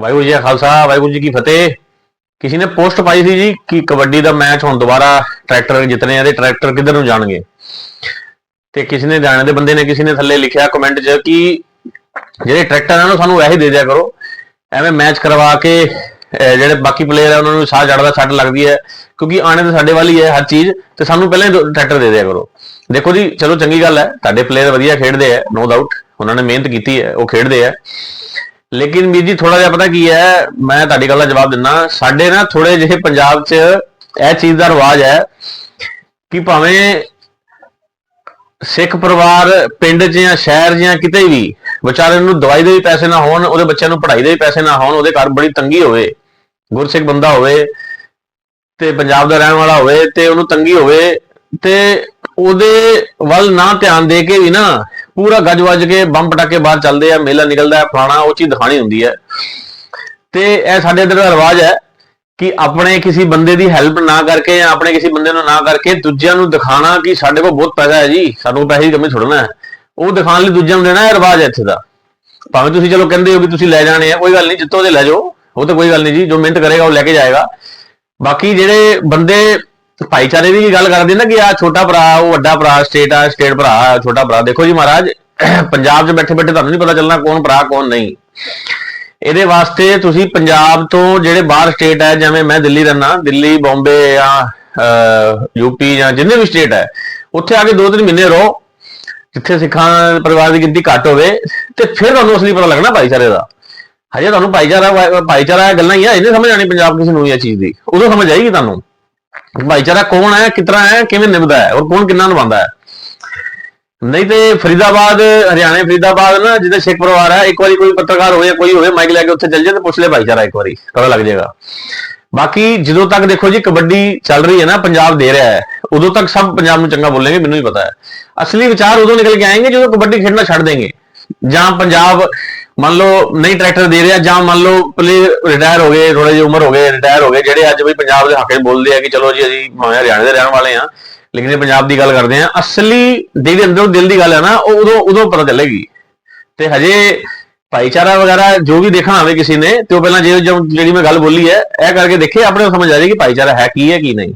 ਵਾਹਿਗੁਰੂ ਜੀ ਕਾ ਖਾਲਸਾ, ਵਾਹਿਗੁਰੂ ਜੀ ਕੀ ਫਤਿਹ। ਕਿਸੇ ਨੇ ਪੋਸਟ ਪਾਈ ਸੀ ਜੀ ਕਿ ਕਬੱਡੀ ਦਾ ਮੈਚ ਹੁਣ ਦੁਬਾਰਾ ਟਰੈਕਟਰ ਜਿੱਤਨੇ ਆ ਤੇ ਟਰੈਕਟਰ ਕਿੱਧਰ ਨੂੰ ਜਾਣਗੇ? ਤੇ ਕਿਸੇ ਨੇ ਜਾਣੇ ਦੇ ਬੰਦੇ ਨੇ ਕਿਸੇ ਨੇ ਥੱਲੇ ਲਿਖਿਆ ਕਮੈਂਟ 'ਚ ਕਿ ਜਿਹੜੇ ਟਰੈਕਟਰ ਆ ਨਾ, ਸਾਨੂੰ ਵੈਸੇ ਦੇ ਦਿਆ ਕਰੋ। ਐਵੇਂ ਮੈਚ ਕਰਵਾ ਕੇ, ਅਹ, ਜਿਹੜੇ ਬਾਕੀ ਪਲੇਅਰ ਆ, ਉਹਨਾਂ ਨੂੰ ਸਾਹ ਚੜਦਾ ਛੱਡ ਲੱਗਦੀ ਹੈ, ਕਿਉਂਕਿ ਆਣੇ ਤਾਂ ਸਾਡੇ ਵਾਲੀ ਹੈ ਹਰ ਚੀਜ਼, ਤੇ ਸਾਨੂੰ ਪਹਿਲਾਂ ਹੀ ਟਰੈਕਟਰ ਦੇ ਦਿਆ ਕਰੋ। ਦੇਖੋ ਜੀ, ਚਲੋ ਚੰਗੀ ਗੱਲ ਹੈ, ਤੁਹਾਡੇ ਪਲੇਅਰ ਵਧੀਆ ਖੇਡਦੇ ਆ ਨੋ ਡਾਊਟ ਉਹਨਾਂ ਨੇ ਮਿਹਨਤ ਕੀਤੀ ਹੈ, ਉਹ ਖੇਡਦੇ ਆ। ਲੇਕਿਨ ਵੀਰ ਜੀ ਥੋੜਾ ਜਿਹਾ ਪਤਾ ਕੀ ਹੈ? ਮੈਂ ਤੁਹਾਡੀ ਗੱਲ ਦਾ ਜਵਾਬ ਦਿੰਦਾ ਸਾਡੇ ਨਾ ਥੋੜੇ ਜਿਹੇ ਪੰਜਾਬ 'ਚ ਇਹ ਚੀਜ਼ ਦਾ ਰਿਵਾਜ ਹੈ ਕਿ ਭਾਵੇਂ ਸਿੱਖ ਪਰਿਵਾਰ ਪਿੰਡ 'ਚ ਜਾਂ ਸ਼ਹਿਰ 'ਚ ਜਾਂ ਕਿਤੇ ਵੀ ਵਿਚਾਰੇ ਨੂੰ ਦਵਾਈ ਦੇ ਵੀ ਪੈਸੇ ਨਾ ਹੋਣ, ਉਹਦੇ ਬੱਚਿਆਂ ਨੂੰ ਪੜ੍ਹਾਈ ਦੇ ਵੀ ਪੈਸੇ ਨਾ ਹੋਣ, ਉਹਦੇ ਘਰ ਬੜੀ ਤੰਗੀ ਹੋਵੇ, ਗੁਰਸਿੱਖ ਬੰਦਾ ਹੋਵੇ ਤੇ ਪੰਜਾਬ ਦਾ ਰਹਿਣ ਵਾਲਾ ਹੋਵੇ ਤੇ ਉਹਨੂੰ ਤੰਗੀ ਹੋਵੇ ਤੇ ਉਹਦੇ ਵੱਲ ਨਾ ਧਿਆਨ ਦੇ ਕੇ ਵੀ ਨਾ ਪੂਰਾ ਗੱਜ ਵੱਜ ਕੇ ਬੰਬ ਪਟਾਕੇ ਬਾਹਰ ਚੱਲਦੇ ਆ, ਮੇਲਾ ਨਿਕਲਦਾ ਹੈ, ਫਲਾਣਾ ਉਹ ਚੀਜ਼ ਦਿਖਾਣੀ ਹੁੰਦੀ ਹੈ। ਤੇ ਇਹ ਸਾਡੇ ਇੱਧਰ ਦਾ ਰਿਵਾਜ ਹੈ ਕਿ ਆਪਣੇ ਕਿਸੇ ਬੰਦੇ ਦੀ ਹੈਲਪ ਨਾ ਕਰਕੇ ਜਾਂ ਆਪਣੇ ਕਿਸੇ ਬੰਦੇ ਨੂੰ ਨਾ ਕਰਕੇ ਦੂਜਿਆਂ ਨੂੰ ਦਿਖਾਣਾ ਕਿ ਸਾਡੇ ਕੋਲ ਬਹੁਤ ਪੈਸਾ ਹੈ ਜੀ, ਸਾਨੂੰ ਪੈਸੇ ਦੀ ਕਮੀ ਥੋੜਨਾ ਹੈ। ਉਹ ਦਿਖਾਉਣ ਲਈ ਦੂਜਿਆਂ ਨੂੰ ਦੇਣਾ ਇਹ ਰਿਵਾਜ ਹੈ ਇੱਥੇ ਦਾ। ਭਾਵੇਂ ਤੁਸੀਂ ਚਲੋ ਕਹਿੰਦੇ ਹੋ ਵੀ ਤੁਸੀਂ ਲੈ ਜਾਣੇ ਆ, ਕੋਈ ਗੱਲ ਨਹੀਂ, ਜਿੱਤੋਂ ਦੇ ਲੈ ਜਾਓ, ਉਹ ਤਾਂ ਕੋਈ ਗੱਲ ਨਹੀਂ ਜੀ, ਜੋ ਮਿਹਨਤ ਕਰੇਗਾ ਉਹ ਲੈ ਕੇ ਜਾਏਗਾ। ਬਾਕੀ ਜਿਹੜੇ ਬੰਦੇ ਭਾਈਚਾਰੇ ਦੀ ਵੀ ਗੱਲ ਕਰਦੇ ਨਾ ਕਿ ਆ ਛੋਟਾ ਭਰਾ, ਉਹ ਵੱਡਾ ਭਰਾ ਸਟੇਟ ਆ ਸਟੇਟ ਭਰਾ ਛੋਟਾ ਭਰਾ। ਦੇਖੋ ਜੀ ਮਹਾਰਾਜ ਪੰਜਾਬ 'ਚ ਬੈਠੇ ਬੈਠੇ ਤੁਹਾਨੂੰ ਨਹੀਂ ਪਤਾ ਚੱਲਣਾ ਕੌਣ ਭਰਾ, ਕੌਣ ਨਹੀਂ। ਇਹਦੇ ਵਾਸਤੇ ਤੁਸੀਂ ਪੰਜਾਬ ਤੋਂ ਜਿਹੜੇ ਬਾਹਰ ਸਟੇਟ ਹੈ ਜਿਵੇਂ ਮੈਂ ਦਿੱਲੀ ਰਹਿਣਾ ਦਿੱਲੀ, ਬੰਬੇ ਜਾਂ ਯੂਪੀ ਜਾਂ ਜਿੰਨੇ ਵੀ ਸਟੇਟ ਹੈ ਉੱਥੇ ਆ ਕੇ ਦੋ ਤਿੰਨ ਮਹੀਨੇ ਰਹੋ, ਜਿੱਥੇ ਸਿੱਖਾਂ ਪਰਿਵਾਰ ਦੀ ਗਿਣਤੀ ਘੱਟ ਹੋਵੇ, ਤੇ ਫਿਰ ਤੁਹਾਨੂੰ ਅਸਲੀ ਪਤਾ ਲੱਗਣਾ ਭਾਈਚਾਰੇ ਦਾ। ਹਜੇ ਤੁਹਾਨੂੰ ਭਾਈਚਾਰਾ ਭਾਈਚਾਰਾ ਗੱਲਾਂ ਹੀ ਆ, ਇਹਨੇ ਸਮਝ ਆਣੀ ਪੰਜਾਬ ਕਿਸੇ ਨੂੰ ਵੀ ਇਹ ਚੀਜ਼ ਦੀ। ਉਦੋਂ ਸਮਝ ਆਏਗੀ ਤੁਹਾਨੂੰ। ਭਾਈਚਾਰਾ ਕੌਣ ਹੈ? ਕਿਤਨਾ ਹੈ? ਕਿਵੇਂ ਨਿਭਦਾ ਹੈ? ਔਰ ਕੌਣ ਕਿੰਨਾ ਨਿਭਾਉਂਦਾ ਹੈ? ਨਹੀਂ ਤੇ ਫਰੀਦਾਬਾਦ, ਹਰਿਆਣੇ ਫਰੀਦਾਬਾਦ ਨਾ ਜਿੱਥੇ ਸਿੱਖ ਪਰਿਵਾਰ ਹੈ, ਇੱਕ ਵਾਰੀ ਕੋਈ ਪੱਤਰਕਾਰ ਹੋਵੇ, ਕੋਈ ਹੋਵੇ ਮਾਈਕ ਲੈ ਕੇ ਉੱਥੇ ਚੱਲ ਜਾਏ ਤੇ ਪੁੱਛ ਲੈ ਭਾਈਚਾਰਾ ਇੱਕ ਵਾਰੀ, ਪਤਾ ਲੱਗ ਜਾਏਗਾ। ਬਾਕੀ ਜਦੋਂ ਤੱਕ ਦੇਖੋ ਜੀ, ਕਬੱਡੀ ਚੱਲ ਰਹੀ ਹੈ ਨਾ, ਪੰਜਾਬ ਦੇ ਰਿਹਾ ਹੈ, ਉਦੋਂ ਤੱਕ ਸਭ ਪੰਜਾਬ ਨੂੰ ਚੰਗਾ ਬੋਲਣਗੇ, ਮੈਨੂੰ ਵੀ ਪਤਾ ਹੈ। ਅਸਲੀ ਵਿਚਾਰ ਉਦੋਂ ਨਿਕਲ ਕੇ ਆਏਗੇ ਜਦੋਂ ਕਬੱਡੀ ਖੇਡਣਾ ਛੱਡ ਦੇਂਗੇ ਜਾਂ ਪੰਜਾਬ ਮੰਨ ਲਓ ਨਹੀਂ ਟਰੈਕਟਰ ਦੇ ਰਿਹਾ ਜਾਂ ਮੰਨ ਲਓ ਪਲੇਅਰ ਰਿਟਾਇਰ ਹੋ ਗਏ ਥੋੜੇ ਜਿਹੀ ਉਮਰ ਹੋ ਗਏ ਰਿਟਾਇਰ ਹੋ ਗਏ, ਜਿਹੜੇ ਅੱਜ ਵੀ ਪੰਜਾਬ ਦੇ ਹੱਕ 'ਚ ਬੋਲਦੇ ਆ ਕਿ ਚਲੋ ਜੀ ਅਸੀਂ ਹਰਿਆਣੇ ਦੇ ਰਹਿਣ ਵਾਲੇ ਆ ਲੇਕਿਨ ਇਹ ਪੰਜਾਬ ਦੀ ਗੱਲ ਕਰਦੇ ਆ, ਅਸਲੀ ਜਿਹਦੇ ਅੰਦਰੋਂ ਦਿਲ ਦੀ ਗੱਲ ਹੈ ਨਾ, ਉਹ ਉਦੋਂ ਉਦੋਂ ਪਤਾ ਚੱਲੇਗੀ। ਤੇ ਹਜੇ ਭਾਈਚਾਰਾ ਵਗੈਰਾ ਜੋ ਵੀ ਦੇਖਣਾ ਆਵੇ ਕਿਸੇ ਨੇ, ਤੇ ਉਹ ਪਹਿਲਾਂ ਜੇ ਜਿਹੜੀ ਮੈਂ ਗੱਲ ਬੋਲੀ ਹੈ, ਇਹ ਕਰਕੇ ਦੇਖੇ, ਆਪਣੇ ਸਮਝ ਆ ਜਾਏਗੀ ਭਾਈਚਾਰਾ ਹੈ ਕੀ ਹੈ, ਕੀ ਨਹੀਂ।